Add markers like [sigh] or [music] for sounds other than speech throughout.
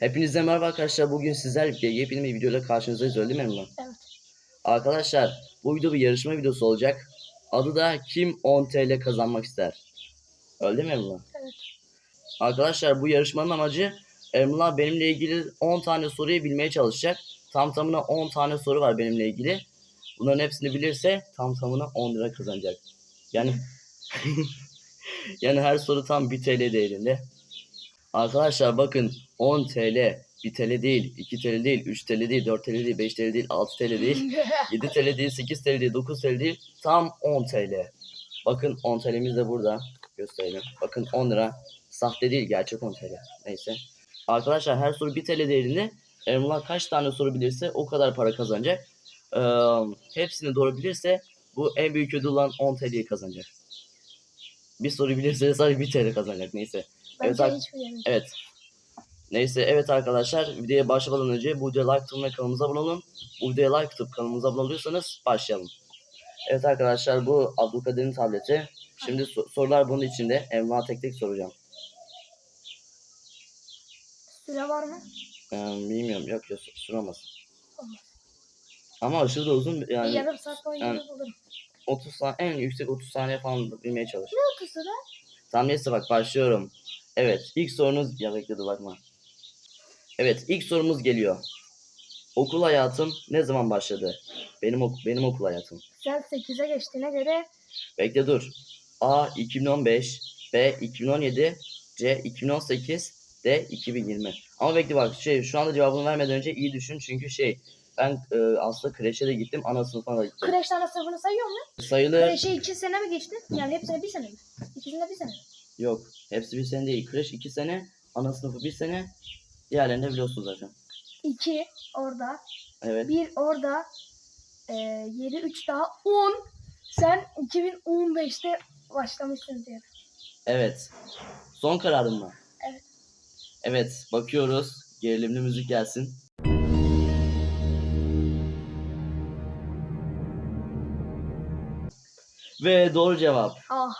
Hepinize merhaba arkadaşlar. Bugün sizlerle birlikte yepyeni bir videoyla karşınızdayız öyle mi Emrah? Evet. Arkadaşlar bu video bir yarışma videosu olacak. Adı da kim 10 TL kazanmak ister? Öyle mi Emrah? Evet. Arkadaşlar bu yarışmanın amacı Emrah benimle ilgili 10 tane soruyu bilmeye çalışacak. Tam tamına 10 tane soru var benimle ilgili. Bunların hepsini bilirse tam tamına 10 lira kazanacak. Yani [laughs] yani her soru tam 1 TL değerinde. Arkadaşlar bakın 10 TL 1 TL değil, 2 TL değil, 3 TL değil, 4 TL değil, 5 TL değil, 6 TL değil, 7 TL değil, 8 TL değil, 9 TL değil, tam 10 TL. Bakın 10 TL'miz de burada. Gösterelim. Bakın 10 lira. Sahte değil, gerçek 10 TL. Neyse. Arkadaşlar her soru 1 TL değerinde. Emrullah kaç tane soru bilirse o kadar para kazanacak. Ee, hepsini doğru bilirse bu en büyük ödül olan 10 TL'yi kazanacak. Bir soru bilirse de sadece 1 TL kazanacak. Neyse. Evet, hiç bilemedim. Evet. Neyse evet arkadaşlar videoya başlamadan önce bu videoya like ve kanalımıza abone olun. Bu videoya like atıp kanalımıza abone oluyorsanız başlayalım. Evet arkadaşlar bu Abdülkadir'in tableti. Şimdi so- sorular bunun içinde. Emrah'a tek tek soracağım. Süre var mı? Ee, bilmiyorum yok yok soramaz. Olmaz. Ama aşırı da uzun Bir yani yarım saat boyunca yani- bulurum. 30 saniye en yüksek 30 saniye falan bilmeye çalış. Ne otusu da? Tamam neyse bak başlıyorum. Evet ilk sorunuz ya bekle dur bakma. Evet ilk sorumuz geliyor. Okul hayatım ne zaman başladı? Benim ok benim okul hayatım. Sen 8'e geçtiğine göre Bekle dur. A 2015, B 2017, C 2018, D 2020. Ama bekle bak şey şu anda cevabını vermeden önce iyi düşün çünkü şey ben e, aslında kreşe de gittim ana sınıfına da gittim. kreş tane sınıfını sayıyor mu? Sayılı Kreşe 2 sene mi geçtin? Yani hepsine bir sene mi? İkisinde bir sene. mi? Yok. Hepsi bir sene değil. Kreş iki sene, ana sınıfı bir sene. Diğerlerini de biliyorsun zaten. 2 orada. Evet. 1 orada. E, 7 3 daha 10. Sen 2015'te başlamışsın diye. Evet. Son kararın mı? Evet. Evet, bakıyoruz. Gerilimli müzik gelsin. Ve doğru cevap. Ah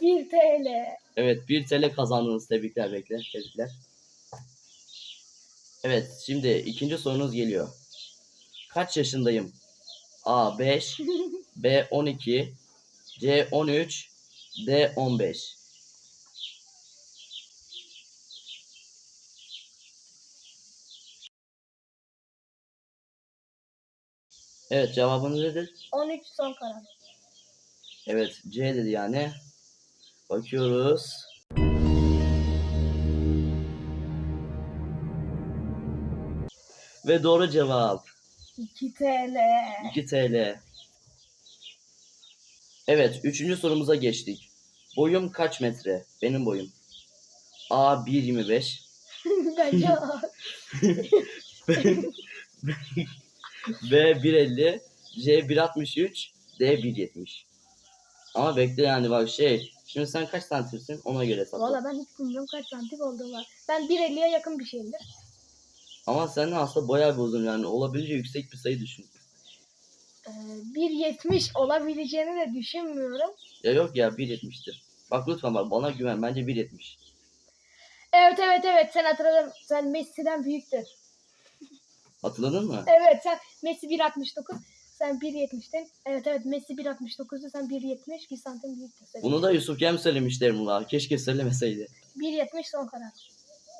1 TL. Evet, 1 TL kazandınız. Tebrikler bekle. Tebrikler. Evet, şimdi ikinci sorunuz geliyor. Kaç yaşındayım? A 5, [laughs] B 12, C 13, D 15. Evet, cevabınız nedir? 13 son karar. Evet, C dedi yani. Bakıyoruz. Ve doğru cevap 2 TL. 2 TL. Evet, üçüncü sorumuza geçtik. Boyum kaç metre? Benim boyum. A 1.25, [laughs] Bence [laughs] B 1.50, C 1.63, D 1.70. Ama bekle yani bak şey. Şimdi sen kaç santimsin ona göre hesapla. Valla ben hiç bilmiyorum kaç santim olduğum var. Ben 1.50'ye yakın bir şeyimdir. Ama sen aslında bayağı bir uzun yani olabildiğince yüksek bir sayı düşün. Ee, 1.70 olabileceğini de düşünmüyorum. Ya yok ya 1.70'tir. Bak lütfen bak bana güven bence 1.70. Evet evet evet sen hatırladım. Sen Messi'den büyüktür. Hatırladın mı? Evet sen Messi 1.69. Sen 1.70'tin. Evet evet Messi 1.69'du sen 1.70 bir santim büyüktür. Sen. Bunu da Yusuf Cem söylemişti Emrullah. Keşke söylemeseydi. 1.70 son karar.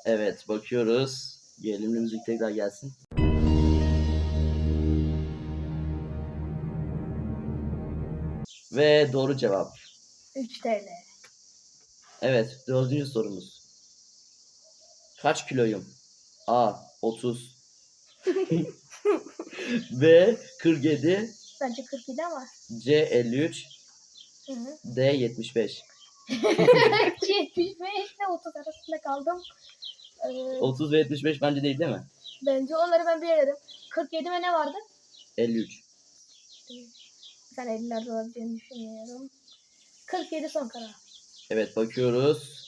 Evet bakıyoruz. Gerilimli müzik tekrar gelsin. Ve doğru cevap. 3 TL. Evet dördüncü sorumuz. Kaç kiloyum? A 30 [laughs] B 47 Bence 47 ama. C 53 Hı hı. D 75 75 [laughs] ile 30 arasında kaldım. Ee, 30 ve 75 bence değil değil mi? bence onları ben bir eledim. 47 ve ne vardı? 53 Sen 50'lerde olabileceğini düşünmüyorum. 47 son karar. Evet bakıyoruz.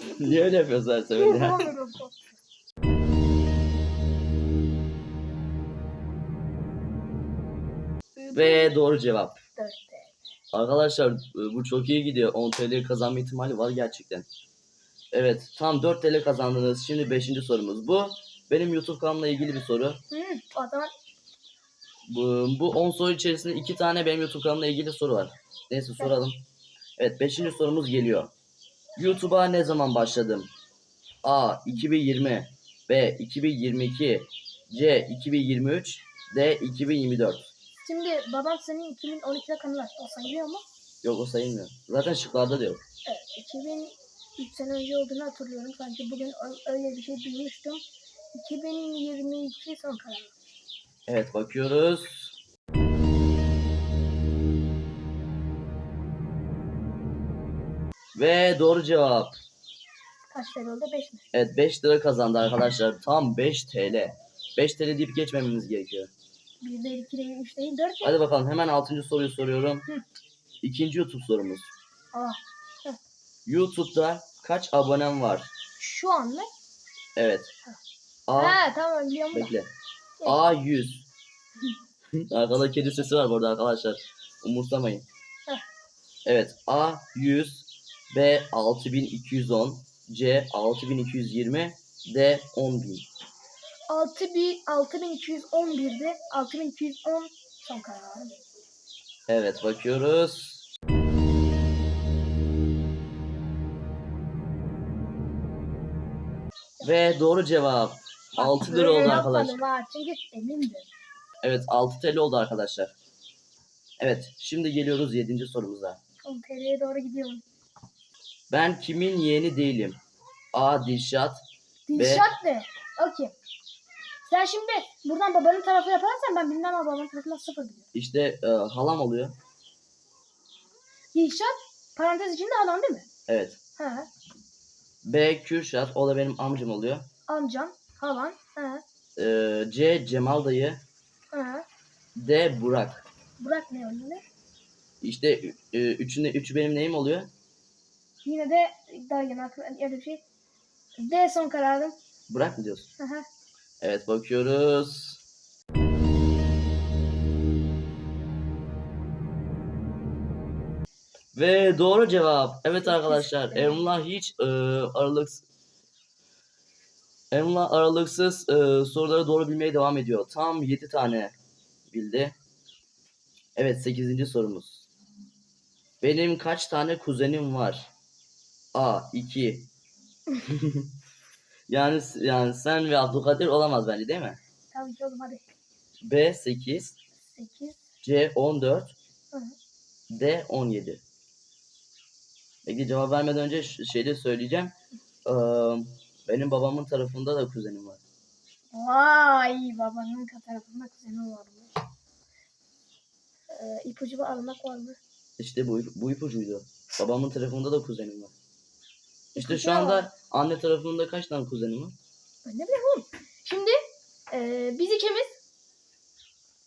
[laughs] Niye öyle yapıyorsun her seferinde? Ve doğru cevap. 4 Arkadaşlar e, bu çok iyi gidiyor. 10 TL kazanma ihtimali var gerçekten. Evet tam 4 TL kazandınız. Şimdi 5. sorumuz bu. Benim YouTube kanalımla ilgili bir soru. Hı, o zaman Bu, bu 10 soru içerisinde 2 tane benim YouTube kanalımla ilgili soru var. Neyse soralım. Evet 5. sorumuz geliyor. YouTube'a ne zaman başladım? A. 2020 B. 2022 C. 2023 D. 2024 şimdi babam senin 2012'de kanal açtı. O sayılıyor mu? Yok o sayılmıyor. Zaten şıklarda diyor. Evet. 2003 sene önce olduğunu hatırlıyorum. Sanki bugün öyle bir şey duymuştum. 2022 son karar. Evet bakıyoruz. Ve doğru cevap. Kaç TL oldu? 5 mi? Evet 5 lira kazandı arkadaşlar. Tam 5 TL. 5 TL deyip geçmememiz gerekiyor. Bir değil, iki değil, üç değil, dört değil. Hadi bakalım hemen altıncı soruyu soruyorum. Hı. İkinci YouTube sorumuz. Aa. YouTube'da kaç abonem var? Şu an mı? Evet. Hı. A... Ha tamam biliyorum. Bekle. A100. [laughs] Arkada kedi sesi var burada arkadaşlar. Umursamayın. Hı. Evet. A100 B6210 C6220 D10000. 6211'di. 6210 son kararı. Evet bakıyoruz. Ve doğru cevap 6 lira oldu arkadaşlar. Var. Evet 6 TL oldu arkadaşlar. Evet şimdi geliyoruz 7. sorumuza. 10 TL'ye doğru gidiyorum. Ben kimin yeğeni değilim? A. Dilşat. Dilşat B... ne? O kim? Sen şimdi buradan babanın tarafı yaparsan ben bilmem ama babanın tarafından sıfır biliyorum. işte e, halam oluyor. Dilşat parantez içinde alan değil mi? Evet. Ha. B. Kürşat o da benim amcam oluyor. Amcan, halan. Ha. E, C. Cemal dayı. Ha. D. Burak. Burak ne önünde? İşte e, üçünde, üçü benim neyim oluyor? Yine de daha aklıma öyle bir şey. D son kararım. Burak mı diyorsun? Aha. Evet bakıyoruz. Ve doğru cevap. Evet arkadaşlar. Emrullah hiç e, aralıksız Emrullah aralıksız e, soruları doğru bilmeye devam ediyor. Tam 7 tane bildi. Evet 8. sorumuz. Benim kaç tane kuzenim var? A 2 [laughs] Yani yani sen ve Abdülkadir olamaz bence değil mi? Tabii ki oğlum hadi. B 8, 8. C 14, Hı. D 17. Peki cevap vermeden önce ş- şeyde söyleyeceğim. Ee, benim babamın tarafında da kuzenim var. Vay babanın tarafında kuzeni varmış. Ee, ipucu almak var mı? İşte bu, bu ipucuydu. Babamın tarafında da kuzenim var. İşte şu anda anne tarafında kaç tane kuzenim var? Ben ne bileyim oğlum. Şimdi e, biz ikimiz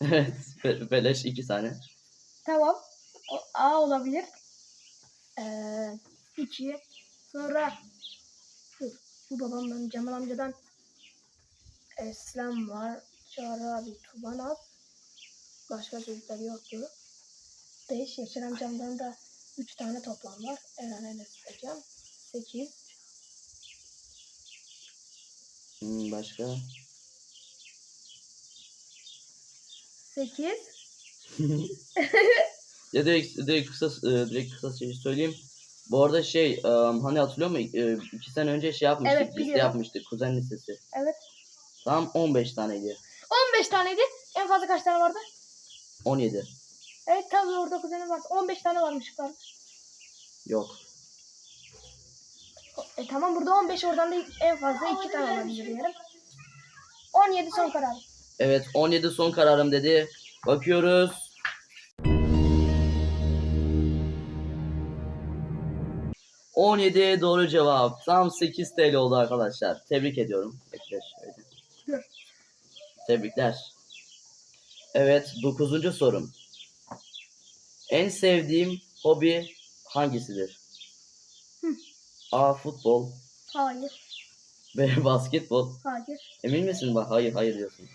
[laughs] Evet. Be- Beleş iki tane. tamam. O, A olabilir. Ee, iki. Sonra dur, bu babamdan Cemal amcadan Eslem var. Çağrı abi Tubanaz. Başka çocuklar yoktu. Beş. Yaşar amcamdan da üç tane toplam var. Eren Enes Hocam. Sekiz. Hmm, başka? Sekiz. [laughs] ya direkt, direkt kısa e, direkt kısa şey söyleyeyim. Bu arada şey e, hani hatırlıyor musun? E, iki sene önce şey yapmıştık. Evet, liste yapmıştık. Kuzen listesi. Evet. Tam 15 taneydi. 15 taneydi. En fazla kaç tane vardı? 17. Evet tabii orada kuzenim var. 15 tane varmış. Yok. E tamam burada 15 oradan da en fazla 2 tane olabilir diyelim. 17 son karar. Evet 17 son kararım dedi. Bakıyoruz. ...17 doğru cevap. Tam 8 TL oldu arkadaşlar. Tebrik ediyorum. Bekle şöyle. Dur. Tebrikler. Evet 9. sorum. En sevdiğim hobi hangisidir? A. Futbol. Hayır. B. [laughs] Basketbol. Hayır. Emin misin? Bak hayır hayır diyorsun.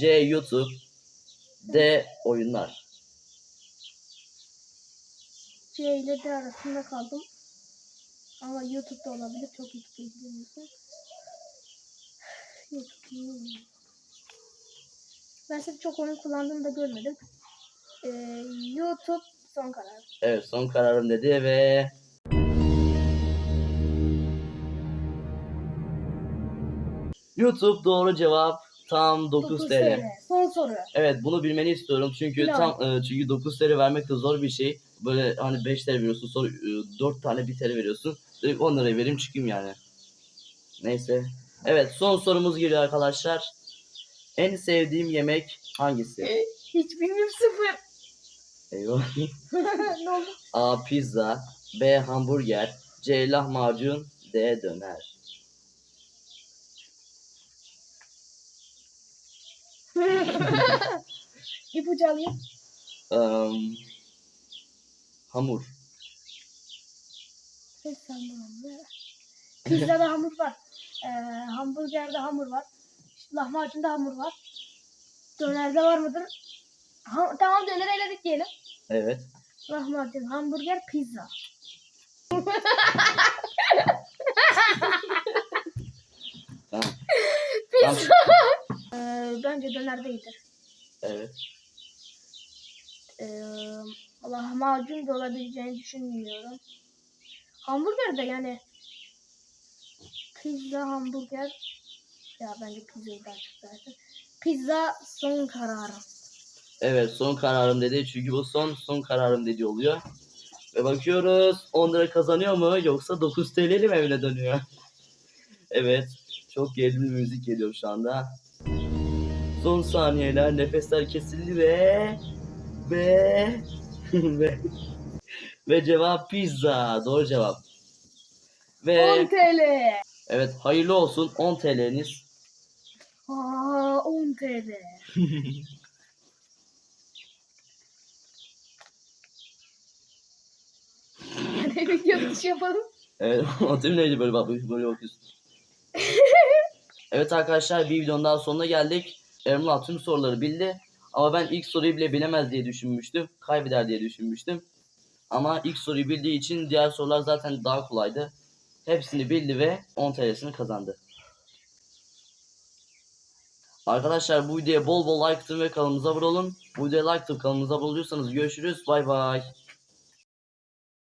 C. YouTube. D. Oyunlar. C ile D arasında kaldım. Ama YouTube'da olabilir. Çok YouTube'da izlemiyorsun. [sighs] YouTube. Ben sizi çok oyun kullandığımı da görmedim. Ee, YouTube son karar. Evet son kararım dedi ve YouTube doğru cevap tam 9 9 TL. Son soru. Evet bunu bilmeni istiyorum çünkü Bilal. tam e, çünkü 9 TL vermek de zor bir şey. Böyle hani 5 TL veriyorsun sonra e, 4 tane 1 TL veriyorsun. Direkt 10 liraya vereyim çıkayım yani. Neyse. Evet son sorumuz geliyor arkadaşlar. En sevdiğim yemek hangisi? Hiç bilmiyorum sıfır. Eyvah. ne [laughs] oldu? A. Pizza B. Hamburger C. Lahmacun D. Döner. [laughs] İpucu alayım. Eee, hamur. Pes hamur. Pizzada hamur var. Ee, hamburgerde hamur var. Lahmacunda hamur var. Dönerde var mıdır? Ha, tamam döner eledik diyelim. Evet. Lahmacun, hamburger, pizza. [laughs] Pizza. Ee, bence döner değildir. Evet. Ee, lahmacun da olabileceğini düşünmüyorum. Hamburger de yani pizza, hamburger ya bence pizzayı daha çok zaten. Pizza son kararım. Evet son kararım dedi. Çünkü bu son son kararım dedi oluyor. Ve bakıyoruz 10 lira kazanıyor mu yoksa 9 TL'li mi evine dönüyor? [laughs] evet. Çok gerilimli müzik geliyor şu anda. Son saniyeler nefesler kesildi ve ve [laughs] ve ve cevap pizza. Doğru cevap. 10 Ve TL. evet hayırlı olsun 10 TL'niz. Aa 10 TL. Hadi video dışı yapalım. Evet, [laughs] o neydi böyle bak böyle bakıyorsun. [laughs] evet arkadaşlar bir videonun daha sonuna geldik. Emrullah tüm soruları bildi. Ama ben ilk soruyu bile bilemez diye düşünmüştüm. Kaybeder diye düşünmüştüm. Ama ilk soruyu bildiği için diğer sorular zaten daha kolaydı. Hepsini bildi ve 10 TL'sini kazandı. Arkadaşlar bu videoya bol bol like atın ve kanalımıza abone olun. Bu videoya like atıp kanalımıza abone olursanız görüşürüz. Bay bay.